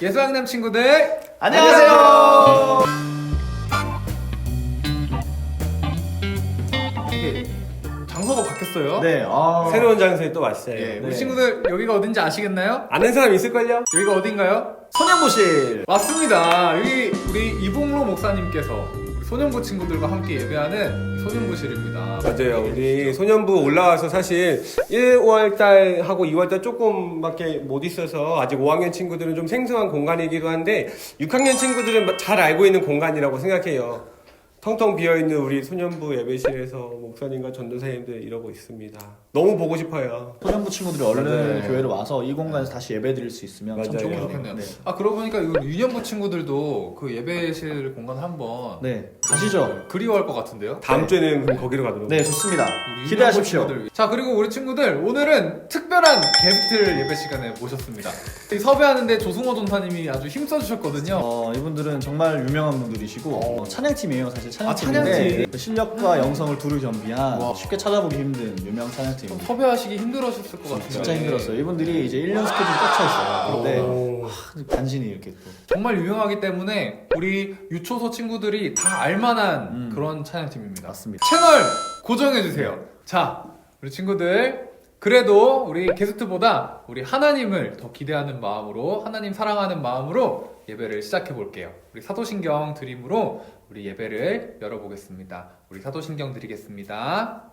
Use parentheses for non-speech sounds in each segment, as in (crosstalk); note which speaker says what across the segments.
Speaker 1: 예수왕남 친구들
Speaker 2: 안녕하세요.
Speaker 1: 이게 장소가 바뀌었어요.
Speaker 2: 네, 아,
Speaker 3: 새로운 장소에 또 왔어요.
Speaker 1: 예, 우리
Speaker 2: 네.
Speaker 1: 친구들 여기가 어딘지 아시겠나요?
Speaker 3: 아는 사람 있을걸요?
Speaker 1: 여기가 어딘가요?
Speaker 2: 소년부실.
Speaker 1: 맞습니다. 여기 우리 이봉로 목사님께서 소년부 친구들과 함께 예배하는 소년부실입니다.
Speaker 3: 맞아요. 우리 소년부 올라와서 사실 1월달 하고 2월달 조금밖에 못 있어서 아직 5학년 친구들은 좀 생소한 공간이기도 한데 6학년 친구들은 잘 알고 있는 공간이라고 생각해요. 텅텅 비어있는 우리 소년부 예배실에서 목사님과 전도사님들 이러고 있습니다. 너무 보고 싶어요.
Speaker 2: 소년부 친구들이 얼른
Speaker 3: 맞아요.
Speaker 2: 교회로 와서 이 공간에서 다시 예배 드릴 수 있으면 참
Speaker 3: 맞아요.
Speaker 2: 좋겠네요.
Speaker 1: 좋겠네요.
Speaker 2: 네.
Speaker 1: 아 그러고 보니까 유년부 친구들도 그 예배실 공간 한번
Speaker 2: 네, 가시죠.
Speaker 1: 그리워할 것 같은데요.
Speaker 3: 다음
Speaker 2: 네.
Speaker 3: 주에는 그럼 거기로 가도록.
Speaker 2: 네, 좋습니다.
Speaker 1: 우리
Speaker 2: 기대하십시오.
Speaker 1: 유년부 친구들. 자 그리고 우리 친구들 오늘은 특별한 게스트를 예배 시간에 모셨습니다. 이 섭외하는데 조승호 전사님이 아주 힘써 주셨거든요.
Speaker 2: 어, 이분들은 정말 유명한 분들이시고
Speaker 1: 어.
Speaker 2: 어, 찬양팀이에요, 사실
Speaker 1: 아,
Speaker 2: 찬양팀인데
Speaker 1: 찬양팀.
Speaker 2: 그 실력과 영성을 두루 겸비한
Speaker 1: 와.
Speaker 2: 쉽게 찾아보기 힘든 유명
Speaker 1: 좀
Speaker 2: 찬양팀 입니다.
Speaker 1: 섭외하시기 힘들으셨을 것 같아요.
Speaker 2: 진짜
Speaker 1: 네.
Speaker 2: 힘들었어요. 이분들이 이제 1년 스케줄이 꽉차 있어요. 그런데
Speaker 3: 오.
Speaker 2: 간신히 이렇게 또
Speaker 1: 정말 유명하기 때문에 우리 유초소 친구들이 다 알만한
Speaker 2: 음.
Speaker 1: 그런 찬양팀입니다.
Speaker 2: 맞습니다.
Speaker 1: 채널 고정해주세요. 자, 우리 친구들. 그래도 우리 게스트보다 우리 하나님을 더 기대하는 마음으로, 하나님 사랑하는 마음으로 예배를 시작해 볼게요. 우리 사도신경 드림으로 우리 예배를 열어보겠습니다. 우리 사도신경 드리겠습니다.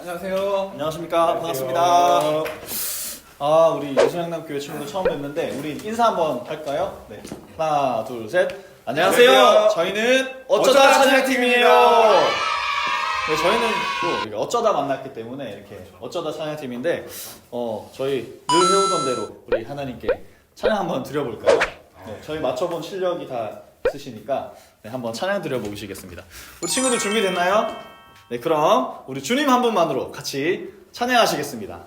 Speaker 1: 안녕하세요.
Speaker 2: 안녕하십니까 반갑습니다. 아 우리 예수양남 교회 친구들 처음 뵙는데 우리 인사 한번 할까요? 네 하나 둘 셋. 안녕하세요.
Speaker 3: 안녕하세요.
Speaker 2: 저희는 어쩌다 찬양팀이에요. 네 저희는 또 이렇게 어쩌다 만났기 때문에 이렇게 어쩌다 찬양팀인데 어 저희 늘 해오던 대로 우리 하나님께 찬양 한번 드려볼까요? 네 저희 맞춰본 실력이 다 있으시니까 네, 한번 찬양 드려보시겠습니다. 우리 친구들 준비됐나요? 네, 그럼 우리 주님 한 분만으로 같이 찬양하시겠습니다.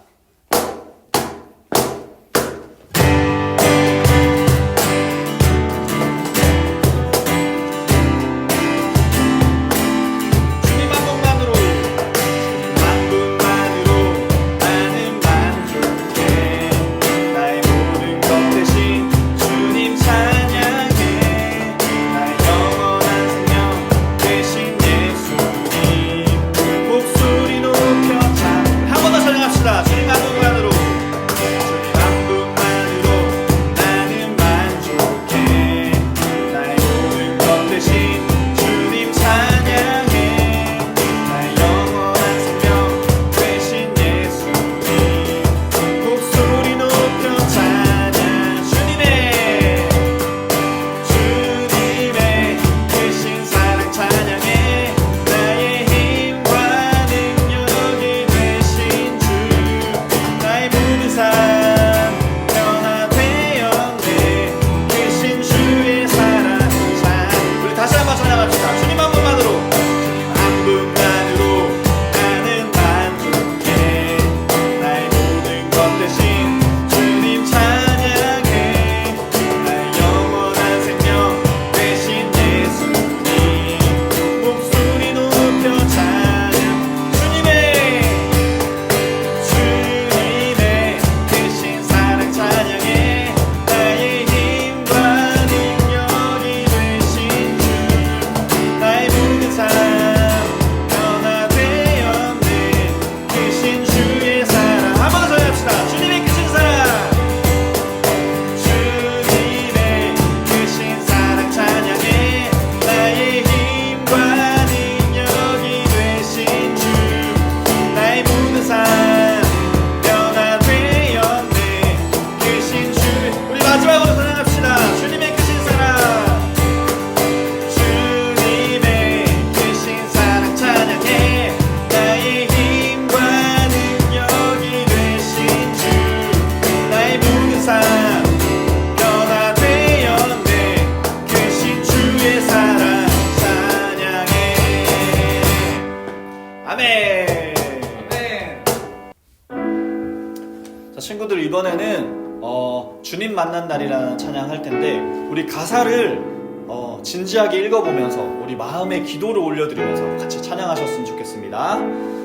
Speaker 2: 만난 날이라 찬양할 텐데 우리 가사를 어, 진지하게 읽어보면서 우리 마음의 기도를 올려드리면서 같이 찬양하셨으면 좋겠습니다.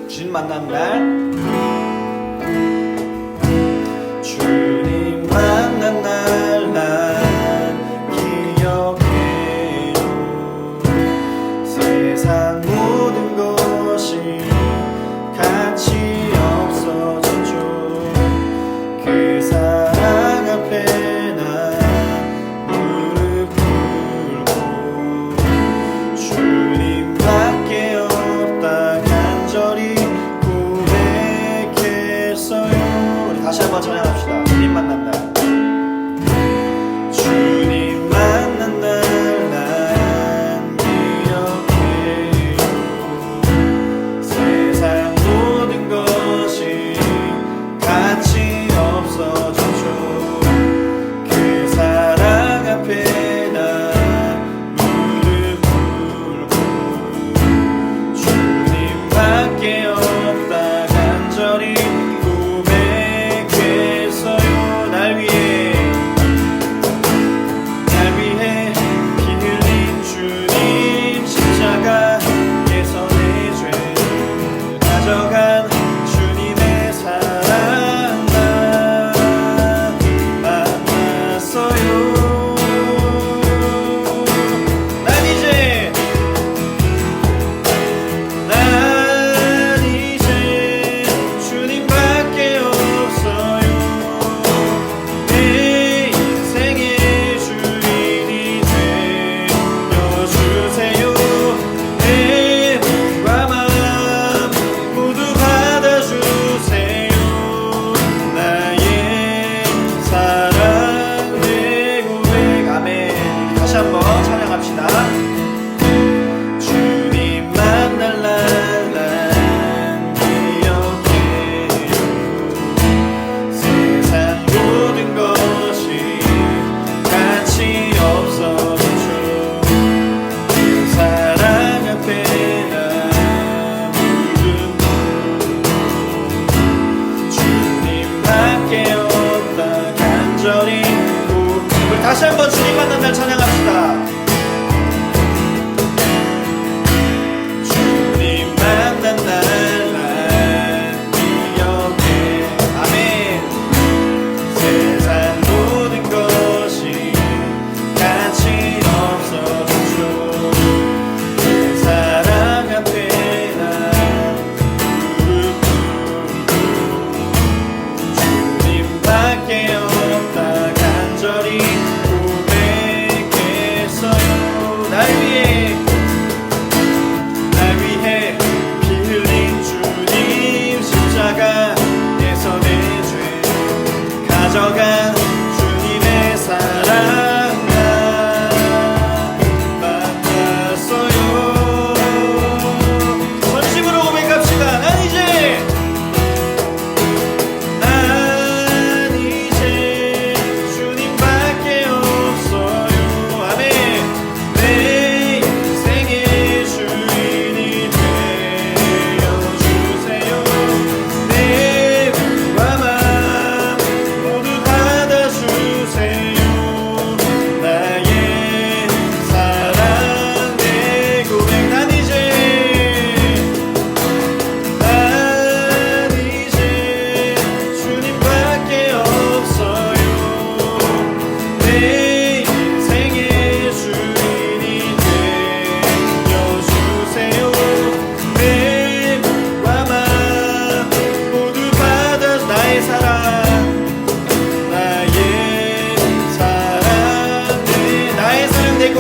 Speaker 2: 주님 만난 날 주님 만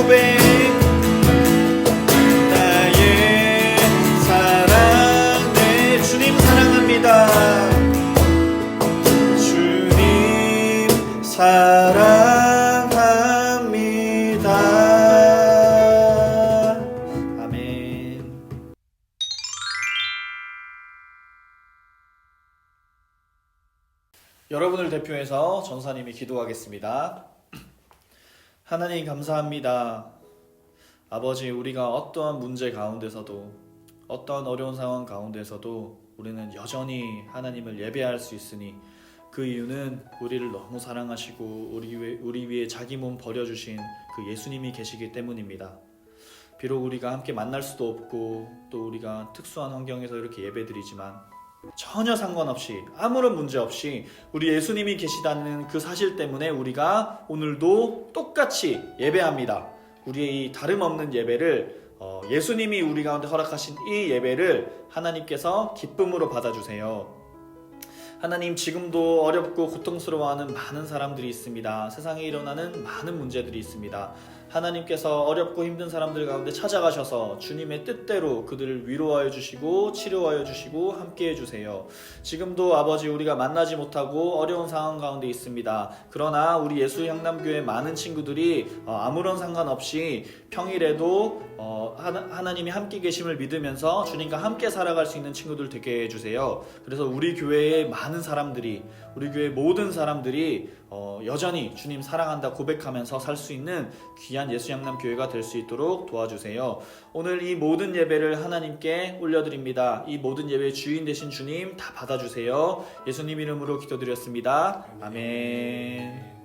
Speaker 2: 네, 여러분을 대표해서 전사님이 기도하겠습니다. 하나님 감사합니다. 아버지, 우리가 어떠한 문제 가운데서도, 어떠한 어려운 상황 가운데서도 우리는 여전히 하나님을 예배할 수 있으니 그 이유는 우리를 너무 사랑하시고 우리 위에, 우리 위에 자기 몸 버려주신 그 예수님이 계시기 때문입니다. 비록 우리가 함께 만날 수도 없고 또 우리가 특수한 환경에서 이렇게 예배드리지만 전혀 상관없이 아무런 문제 없이 우리 예수님이 계시다는 그 사실 때문에 우리가 오늘도 똑같이 예배합니다. 우리의 이 다름없는 예배를 어, 예수님이 우리 가운데 허락하신 이 예배를 하나님께서 기쁨으로 받아주세요. 하나님 지금도 어렵고 고통스러워하는 많은 사람들이 있습니다. 세상에 일어나는 많은 문제들이 있습니다. 하나님께서 어렵고 힘든 사람들 가운데 찾아가셔서 주님의 뜻대로 그들을 위로하여 주시고 치료하여 주시고 함께 해 주세요. 지금도 아버지 우리가 만나지 못하고 어려운 상황 가운데 있습니다. 그러나 우리 예수 향남교회 많은 친구들이 어, 아무런 상관없이 평일에도 어, 하나, 하나님이 함께 계심을 믿으면서 주님과 함께 살아갈 수 있는 친구들 되게 해주세요. 그래서 우리 교회의 많은 사람들이 우리 교회 모든 사람들이 어, 여전히 주님 사랑한다 고백하면서 살 수 있는 귀한 예수 양남 교회가 될 수 있도록 도와주세요. 오늘 이 모든 예배를 하나님께 올려드립니다. 이 모든 예배의 주인 되신 주님 다 받아주세요. 예수님 이름으로 기도드렸습니다. 아멘.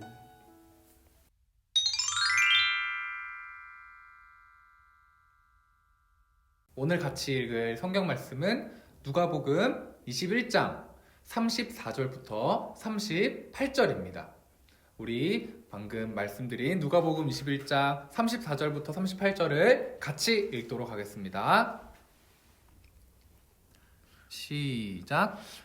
Speaker 1: 오늘 같이 읽을 성경 말씀은 누가복음 21장 34절부터 38절입니다. 우리 방금 말씀드린 누가복음 21장 34절부터 38절을 같이 읽도록 하겠습니다. 시작.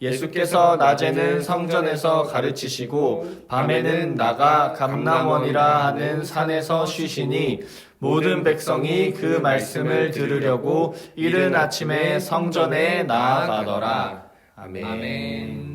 Speaker 3: 예수께서 낮에는 성전에서 가르치시고 밤에는 나가 감남원이라 하는 산에서 쉬시니 모든 백성이 그 말씀을 들으려고 이른 아침에 성전에 나아가더라.
Speaker 1: 아멘.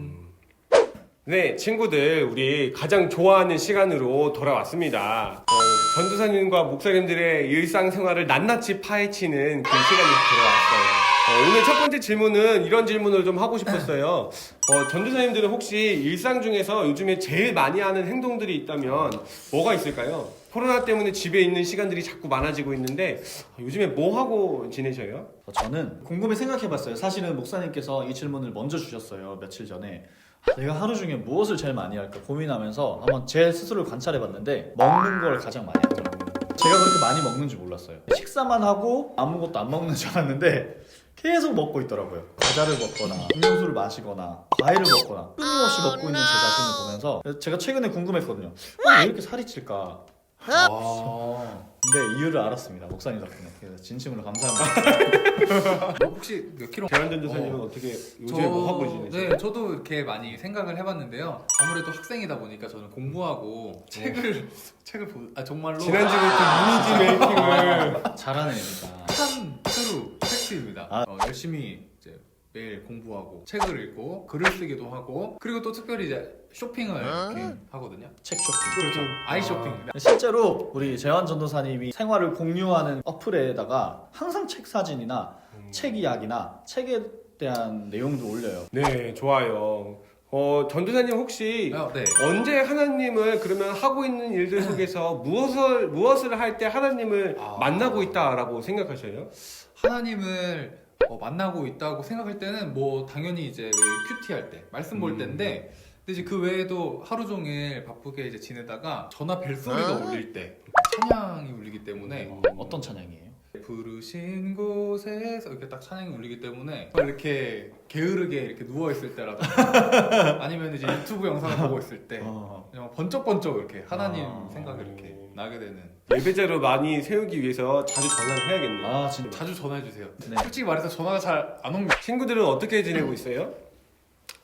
Speaker 3: 네, 친구들, 우리 가장 좋아하는 시간으로 돌아왔습니다. 어, 전도사님과 목사님들의 일상생활을 낱낱이 파헤치는 그 시간이 돌아왔어요. 어, 오늘 첫 번째 질문은 이런 질문을 좀 하고 싶었어요. 어, 전도사님들은 혹시 일상 중에서 요즘에 제일 많이 하는 행동들이 있다면 뭐가 있을까요? 코로나 때문에 집에 있는 시간들이 자꾸 많아지고 있는데 어, 요즘에 뭐 하고 지내셔요?
Speaker 2: 어, 저는 곰곰이 생각해봤어요. 사실은 목사님께서 이 질문을 먼저 주셨어요. 며칠 전에. 아, 내가 하루 중에 무엇을 제일 많이 할까 고민하면서 한번 제 스스로를 관찰해봤는데 먹는 걸 가장 많이 하더라고요. 제가 그렇게 많이 먹는 줄 몰랐어요. 식사만 하고 아무것도 안 먹는 줄 알았는데 계속 먹고 있더라고요. 과자를 먹거나 음료수를 마시거나 과일을 먹거나 끊임없이 먹고 있는 제 자신을 보면서 제가 최근에 궁금했거든요. 어, 왜 이렇게 살이 찔까? 아, 근데 이유를 알았습니다. 목사님 덕분에. 그래서 진심으로 감사합니다.
Speaker 1: 너 (laughs) 혹시 몇 킬로?
Speaker 3: 대한 전도사님은 어. 떻게 요즘에 뭐 하고 지내세요?
Speaker 1: 네, 저도 이렇게 많이 생각을 해봤는데요. 아무래도 학생이다 보니까 저는 공부하고 책을 (laughs) 책을 보, 아 정말로
Speaker 3: 네. 지난주부터 이미지 메이킹을
Speaker 2: 잘하는 애입니다.
Speaker 1: 한 트루 팩트입니다.
Speaker 2: 아.
Speaker 1: 어, 열심히 이제 매일 공부하고 책을 읽고 글을 쓰기도 하고 그리고 또 특별히 이제 쇼핑을 이렇게 하거든요.
Speaker 2: 책 쇼핑.
Speaker 1: 그렇죠. 아이 쇼핑.
Speaker 2: 실제로 우리 재환 전도사님이 생활을 공유하는 어플에다가 항상 책 사진이나 책 이야기나 책에 대한 내용도 올려요.
Speaker 3: 네, 좋아요. 어, 전도사님 혹시
Speaker 1: 어, 네.
Speaker 3: 언제 하나님을 그러면 하고 있는 일들 속에서 (laughs) 무엇을 무엇을 할 때 하나님을
Speaker 1: 아.
Speaker 3: 만나고 있다라고 생각하셔요?
Speaker 1: 하나님을 어, 만나고 있다고 생각할 때는 뭐 당연히 이제 늘 큐티 할 때, 말씀 볼
Speaker 3: 음.
Speaker 1: 때인데 근데 이제 그 외에도 하루 종일 바쁘게 이제 지내다가 전화 벨소리가 울릴 때 찬양이 울리기 때문에
Speaker 2: 어, 어떤 찬양이에요?
Speaker 1: 부르신 곳에서 이렇게 딱 찬양이 울리기 때문에 이렇게 게으르게 이렇게 누워 있을 때라든가 (laughs) 아니면 이제 유튜브 영상을 보고 있을 때
Speaker 2: 어.
Speaker 1: 그냥 번쩍번쩍 이렇게 하나님
Speaker 2: 아.
Speaker 1: 생각이 이렇게 나게 되는
Speaker 3: 예배자로 많이 세우기 위해서 자주 전화를 해야겠네요.
Speaker 2: 아 진짜.
Speaker 1: 자주 전화해 주세요.
Speaker 2: 네.
Speaker 1: 솔직히 말해서 전화가 잘 안 옵니다.
Speaker 3: 친구들은 어떻게 지내고 있어요?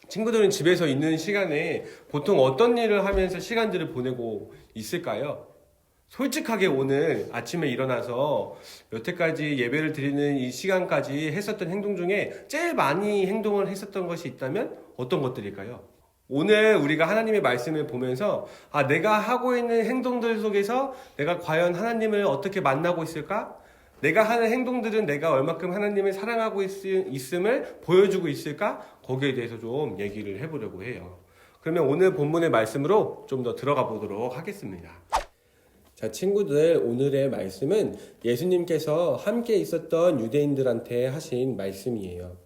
Speaker 3: 친구들은 집에서 있는 시간에 보통 어떤 일을 하면서 시간들을 보내고 있을까요? 솔직하게 오늘 아침에 일어나서 여태까지 예배를 드리는 이 시간까지 했었던 행동 중에 제일 많이 행동을 했었던 것이 있다면 어떤 것들일까요? 오늘 우리가 하나님의 말씀을 보면서 아, 내가 하고 있는 행동들 속에서 내가 과연 하나님을 어떻게 만나고 있을까? 내가 하는 행동들은 내가 얼마큼 하나님을 사랑하고 있, 있음을 보여주고 있을까? 거기에 대해서 좀 얘기를 해보려고 해요. 그러면 오늘 본문의 말씀으로 좀 더 들어가 보도록 하겠습니다. 자, 친구들, 오늘의 말씀은 예수님께서 함께 있었던 유대인들한테 하신 말씀이에요.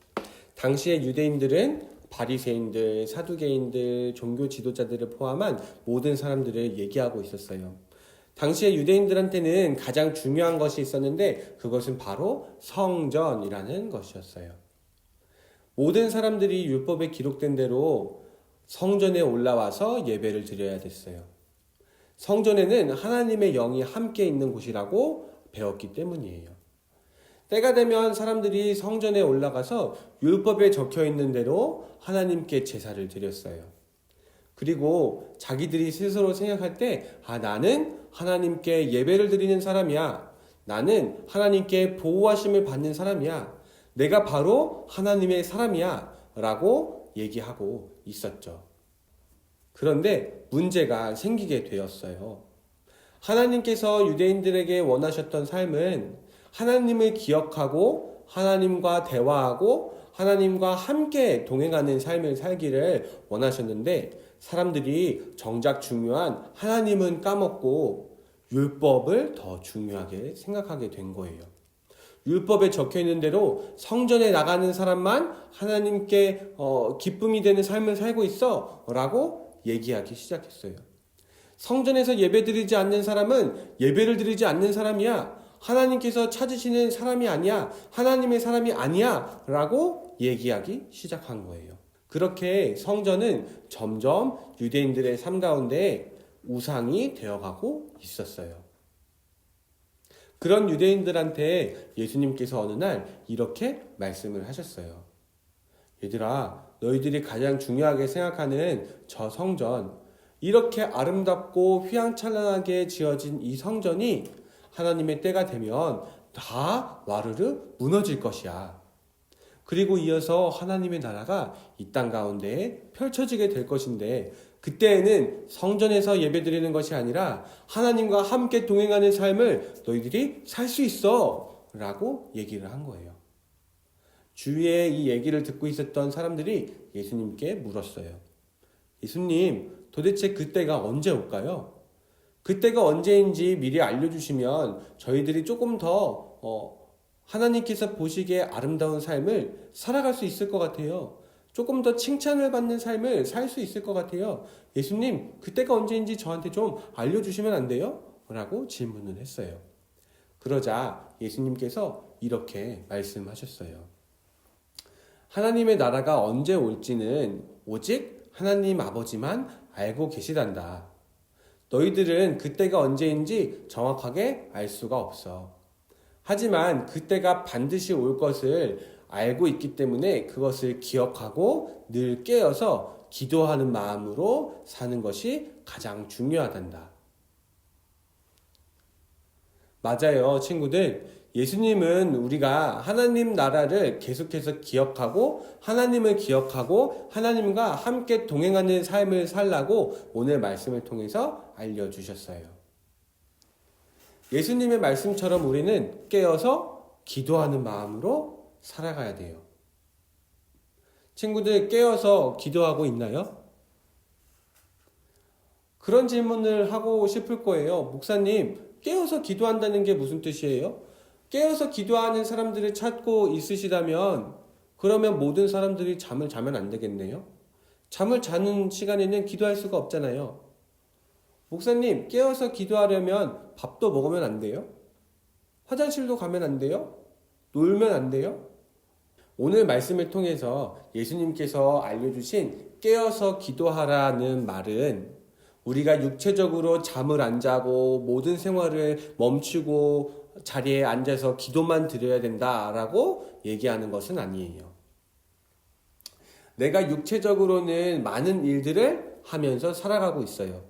Speaker 3: 당시의 유대인들은 바리새인들, 사두개인들, 종교 지도자들을 포함한 모든 사람들을 얘기하고 있었어요. 당시의 유대인들한테는 가장 중요한 것이 있었는데 그것은 바로 성전이라는 것이었어요. 모든 사람들이 율법에 기록된 대로 성전에 올라와서 예배를 드려야 됐어요. 성전에는 하나님의 영이 함께 있는 곳이라고 배웠기 때문이에요. 때가 되면 사람들이 성전에 올라가서 율법에 적혀 있는 대로 하나님께 제사를 드렸어요. 그리고 자기들이 스스로 생각할 때, 아, 나는 하나님께 예배를 드리는 사람이야. 나는 하나님께 보호하심을 받는 사람이야. 내가 바로 하나님의 사람이야. 라고 얘기하고 있었죠. 그런데 문제가 생기게 되었어요. 하나님께서 유대인들에게 원하셨던 삶은 하나님을 기억하고 하나님과 대화하고 하나님과 함께 동행하는 삶을 살기를 원하셨는데 사람들이 정작 중요한 하나님은 까먹고 율법을 더 중요하게 생각하게 된 거예요. 율법에 적혀 있는 대로 성전에 나가는 사람만 하나님께 어, 기쁨이 되는 삶을 살고 있어 라고 얘기하기 시작했어요. 성전에서 예배 드리지 않는 사람은 예배를 드리지 않는 사람이야. 하나님께서 찾으시는 사람이 아니야. 하나님의 사람이 아니야. 라고 얘기하기 시작한 거예요. 그렇게 성전은 점점 유대인들의 삶 가운데 우상이 되어가고 있었어요. 그런 유대인들한테 예수님께서 어느 날 이렇게 말씀을 하셨어요. 얘들아, 너희들이 가장 중요하게 생각하는 저 성전, 이렇게 아름답고 휘황찬란하게 지어진 이 성전이 하나님의 때가 되면 다 와르르 무너질 것이야. 그리고 이어서 하나님의 나라가 이 땅 가운데 펼쳐지게 될 것인데 그때에는 성전에서 예배드리는 것이 아니라 하나님과 함께 동행하는 삶을 너희들이 살 수 있어 라고 얘기를 한 거예요. 주위에 이 얘기를 듣고 있었던 사람들이 예수님께 물었어요. 예수님, 도대체 그때가 언제 올까요? 그때가 언제인지 미리 알려주시면 저희들이 조금 더 어, 하나님께서 보시기에 아름다운 삶을 살아갈 수 있을 것 같아요. 조금 더 칭찬을 받는 삶을 살 수 있을 것 같아요. 예수님, 그때가 언제인지 저한테 좀 알려주시면 안 돼요? 라고 질문을 했어요. 그러자 예수님께서 이렇게 말씀하셨어요. 하나님의 나라가 언제 올지는 오직 하나님 아버지만 알고 계시단다. 너희들은 그때가 언제인지 정확하게 알 수가 없어. 하지만 그때가 반드시 올 것을 알고 있기 때문에 그것을 기억하고 늘 깨어서 기도하는 마음으로 사는 것이 가장 중요하단다. 맞아요, 친구들. 예수님은 우리가 하나님 나라를 계속해서 기억하고 하나님을 기억하고 하나님과 함께 동행하는 삶을 살라고 오늘 말씀을 통해서 알려주셨어요. 예수님의 말씀처럼 우리는 깨어서 기도하는 마음으로 살아가야 돼요. 친구들 깨어서 기도하고 있나요? 그런 질문을 하고 싶을 거예요. 목사님, 깨어서 기도한다는 게 무슨 뜻이에요? 깨어서 기도하는 사람들을 찾고 있으시다면 그러면 모든 사람들이 잠을 자면 안 되겠네요. 잠을 자는 시간에는 기도할 수가 없잖아요. 목사님, 깨어서 기도하려면 밥도 먹으면 안 돼요? 화장실도 가면 안 돼요? 놀면 안 돼요? 오늘 말씀을 통해서 예수님께서 알려주신 깨어서 기도하라는 말은 우리가 육체적으로 잠을 안 자고 모든 생활을 멈추고 자리에 앉아서 기도만 드려야 된다라고 얘기하는 것은 아니에요. 내가 육체적으로는 많은 일들을 하면서 살아가고 있어요.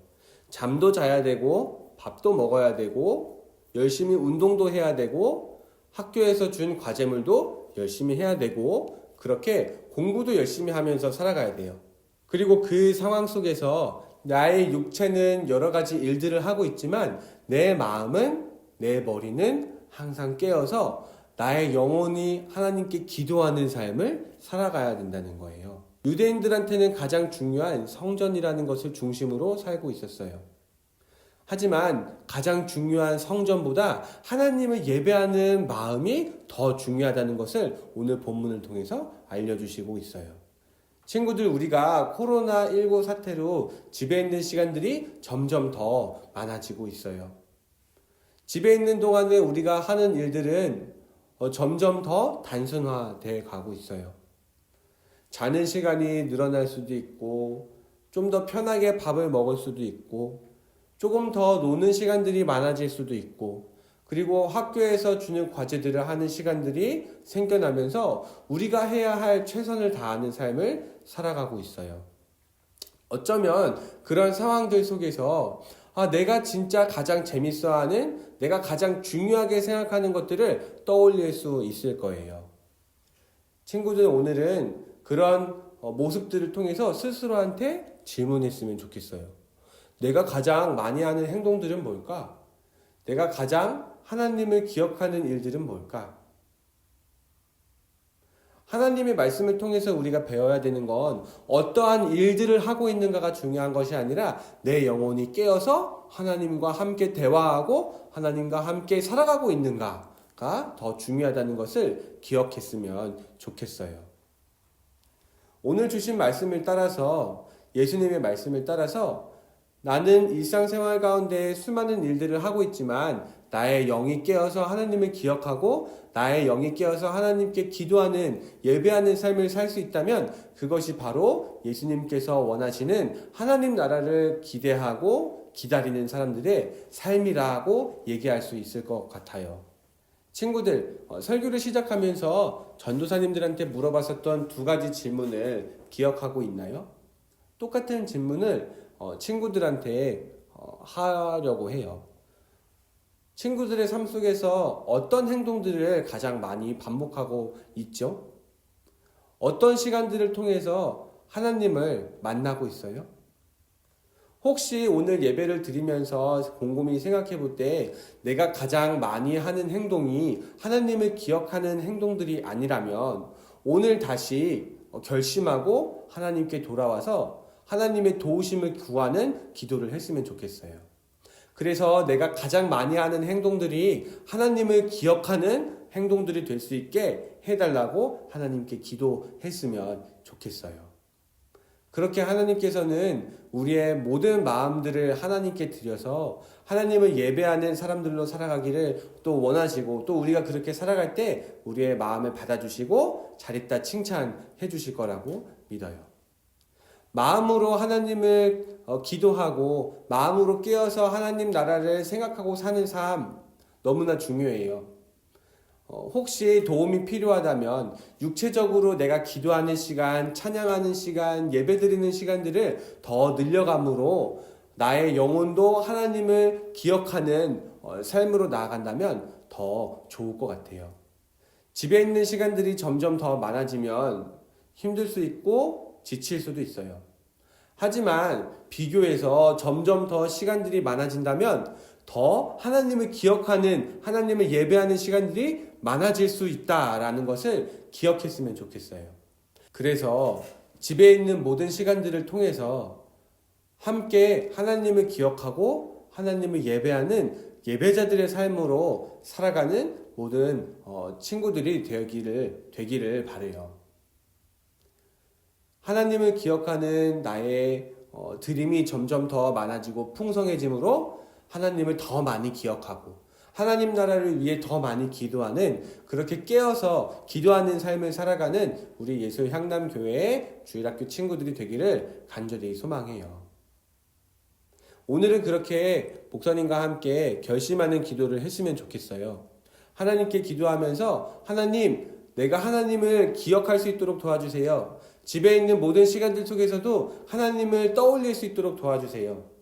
Speaker 3: 잠도 자야 되고 밥도 먹어야 되고 열심히 운동도 해야 되고 학교에서 준 과제물도 열심히 해야 되고 그렇게 공부도 열심히 하면서 살아가야 돼요. 그리고 그 상황 속에서 나의 육체는 여러 가지 일들을 하고 있지만 내 마음은 내 머리는 항상 깨어서 나의 영혼이 하나님께 기도하는 삶을 살아가야 된다는 거예요. 유대인들한테는 가장 중요한 성전이라는 것을 중심으로 살고 있었어요. 하지만 가장 중요한 성전보다 하나님을 예배하는 마음이 더 중요하다는 것을 오늘 본문을 통해서 알려주시고 있어요. 친구들, 우리가 코로나19 사태로 집에 있는 시간들이 점점 더 많아지고 있어요. 집에 있는 동안에 우리가 하는 일들은 어, 점점 더 단순화돼 가고 있어요. 자는 시간이 늘어날 수도 있고, 좀 더 편하게 밥을 먹을 수도 있고, 조금 더 노는 시간들이 많아질 수도 있고, 그리고 학교에서 주는 과제들을 하는 시간들이 생겨나면서 우리가 해야 할 최선을 다하는 삶을 살아가고 있어요. 어쩌면 그런 상황들 속에서 아, 내가 진짜 가장 재밌어 하는, 내가 가장 중요하게 생각하는 것들을 떠올릴 수 있을 거예요. 친구들 오늘은 그런 어, 모습들을 통해서 스스로한테 질문했으면 좋겠어요. 내가 가장 많이 하는 행동들은 뭘까? 내가 가장 하나님을 기억하는 일들은 뭘까? 하나님의 말씀을 통해서 우리가 배워야 되는 건 어떠한 일들을 하고 있는가가 중요한 것이 아니라 내 영혼이 깨어서 하나님과 함께 대화하고 하나님과 함께 살아가고 있는가가 더 중요하다는 것을 기억했으면 좋겠어요. 오늘 주신 말씀을 따라서 예수님의 말씀을 따라서 나는 일상생활 가운데 수많은 일들을 하고 있지만 나의 영이 깨어서 하나님을 기억하고 나의 영이 깨어서 하나님께 기도하는 예배하는 삶을 살 수 있다면 그것이 바로 예수님께서 원하시는 하나님 나라를 기대하고 기다리는 사람들의 삶이라고 얘기할 수 있을 것 같아요. 친구들, 어, 설교를 시작하면서 전도사님들한테 물어봤었던 두 가지 질문을 기억하고 있나요? 똑같은 질문을 어, 친구들한테 어, 하려고 해요. 친구들의 삶 속에서 어떤 행동들을 가장 많이 반복하고 있죠? 어떤 시간들을 통해서 하나님을 만나고 있어요? 혹시 오늘 예배를 드리면서 곰곰이 생각해 볼 때 내가 가장 많이 하는 행동이 하나님을 기억하는 행동들이 아니라면 오늘 다시 결심하고 하나님께 돌아와서 하나님의 도우심을 구하는 기도를 했으면 좋겠어요. 그래서 내가 가장 많이 하는 행동들이 하나님을 기억하는 행동들이 될 수 있게 해달라고 하나님께 기도했으면 좋겠어요. 그렇게 하나님께서는 우리의 모든 마음들을 하나님께 드려서 하나님을 예배하는 사람들로 살아가기를 또 원하시고 또 우리가 그렇게 살아갈 때 우리의 마음을 받아주시고 잘했다 칭찬해 주실 거라고 믿어요. 마음으로 하나님을 어, 기도하고 마음으로 깨어서 하나님 나라를 생각하고 사는 삶 너무나 중요해요. 어, 혹시 도움이 필요하다면 육체적으로 내가 기도하는 시간, 찬양하는 시간, 예배드리는 시간들을 더 늘려감으로 나의 영혼도 하나님을 기억하는 어, 삶으로 나아간다면 더 좋을 것 같아요. 집에 있는 시간들이 점점 더 많아지면 힘들 수 있고 지칠 수도 있어요. 하지만 비교해서 점점 더 시간들이 많아진다면 더 하나님을 기억하는 하나님을 예배하는 시간들이 많아질 수 있다라는 것을 기억했으면 좋겠어요. 그래서 집에 있는 모든 시간들을 통해서 함께 하나님을 기억하고 하나님을 예배하는 예배자들의 삶으로 살아가는 모든 어, 친구들이 되기를 되기를 바래요. 하나님을 기억하는 나의 어, 드림이 점점 더 많아지고 풍성해짐으로 하나님을 더 많이 기억하고 하나님 나라를 위해 더 많이 기도하는 그렇게 깨어서 기도하는 삶을 살아가는 우리 예수 향남 교회의 주일학교 친구들이 되기를 간절히 소망해요. 오늘은 그렇게 목사님과 함께 결심하는 기도를 했으면 좋겠어요. 하나님께 기도하면서 하나님 내가 하나님을 기억할 수 있도록 도와주세요. 집에 있는 모든 시간들 속에서도 하나님을 떠올릴 수 있도록 도와주세요.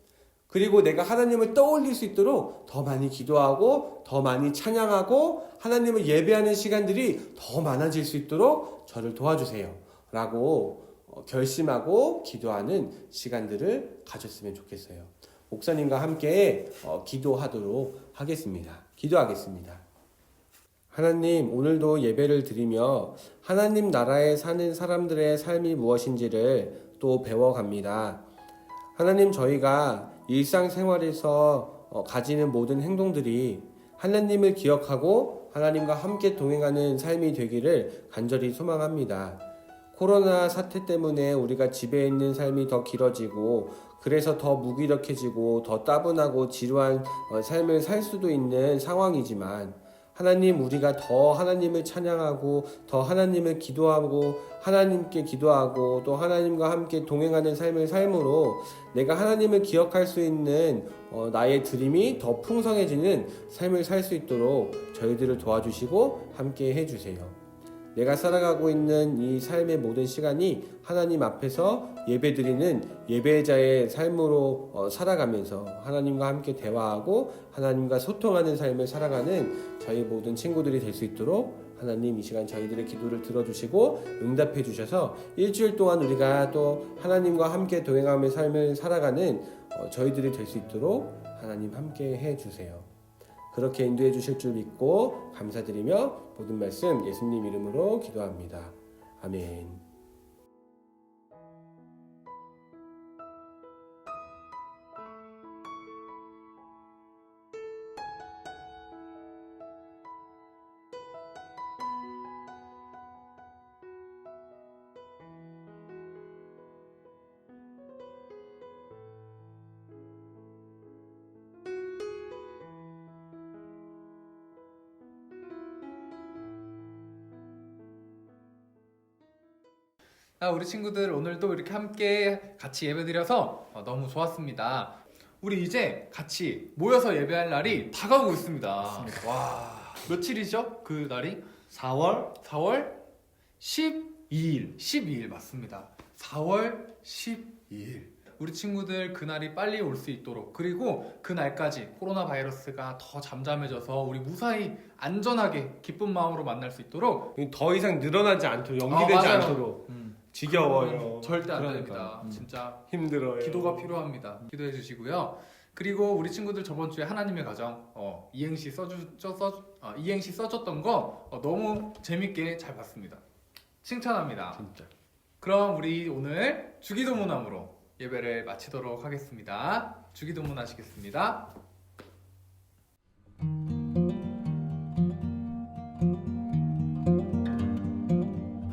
Speaker 3: 그리고 내가 하나님을 떠올릴 수 있도록 더 많이 기도하고 더 많이 찬양하고 하나님을 예배하는 시간들이 더 많아질 수 있도록 저를 도와주세요. 라고 어, 결심하고 기도하는 시간들을 가졌으면 좋겠어요. 목사님과 함께 어, 기도하도록 하겠습니다. 기도하겠습니다. 하나님, 오늘도 예배를 드리며 하나님 나라에 사는 사람들의 삶이 무엇인지를 또 배워갑니다. 하나님, 저희가 일상생활에서 어, 가지는 모든 행동들이 하나님을 기억하고 하나님과 함께 동행하는 삶이 되기를 간절히 소망합니다. 코로나 사태 때문에 우리가 집에 있는 삶이 더 길어지고 그래서 더 무기력해지고 더 따분하고 지루한 어, 삶을 살 수도 있는 상황이지만 하나님 우리가 더 하나님을 찬양하고 더 하나님을 기도하고 하나님께 기도하고 또 하나님과 함께 동행하는 삶을 삶으로 내가 하나님을 기억할 수 있는 어, 나의 드림이 더 풍성해지는 삶을 살 수 있도록 저희들을 도와주시고 함께 해주세요. 내가 살아가고 있는 이 삶의 모든 시간이 하나님 앞에서 예배드리는 예배자의 삶으로 어, 살아가면서 하나님과 함께 대화하고 하나님과 소통하는 삶을 살아가는 저희 모든 친구들이 될 수 있도록 하나님 이 시간 저희들의 기도를 들어주시고 응답해 주셔서 일주일 동안 우리가 또 하나님과 함께 동행하며 삶을 살아가는 어, 저희들이 될 수 있도록 하나님 함께 해 주세요. 그렇게 인도해 주실 줄 믿고 감사드리며 모든 말씀 예수님 이름으로 기도합니다. 아멘.
Speaker 1: 아, 우리 친구들 오늘도 이렇게 함께 같이 예배드려서 어, 너무 좋았습니다. 우리 이제 같이 모여서 예배할 날이 다가오고 있습니다. 와, 며칠이죠? 그 날이?
Speaker 2: 4월
Speaker 1: 4월 12일, 12일 맞습니다. 4월 12일. 우리 친구들 그날이 빨리 올 수 있도록 그리고 그날까지 코로나 바이러스가 더 잠잠해져서 우리 무사히 안전하게 기쁜 마음으로 만날 수 있도록
Speaker 3: 더 이상 늘어나지 않도록
Speaker 1: 아,
Speaker 3: 연기되지
Speaker 1: 맞아요.
Speaker 3: 않도록
Speaker 1: 음,
Speaker 3: 지겨워요.
Speaker 1: 절대 안
Speaker 3: 그러니까.
Speaker 1: 됩니다. 진짜
Speaker 3: 힘들어요.
Speaker 1: 기도가 필요합니다. 기도해 주시고요. 그리고 우리 친구들 저번 주에 하나님의 가정 어, 이행시 써주 써, 써 어, 이행시 써줬던 거 어, 너무 재밌게 잘 봤습니다. 칭찬합니다.
Speaker 3: 진짜.
Speaker 1: 그럼 우리 오늘 주기도문함으로 예배를 마치도록 하겠습니다. 주기도문 하시겠습니다.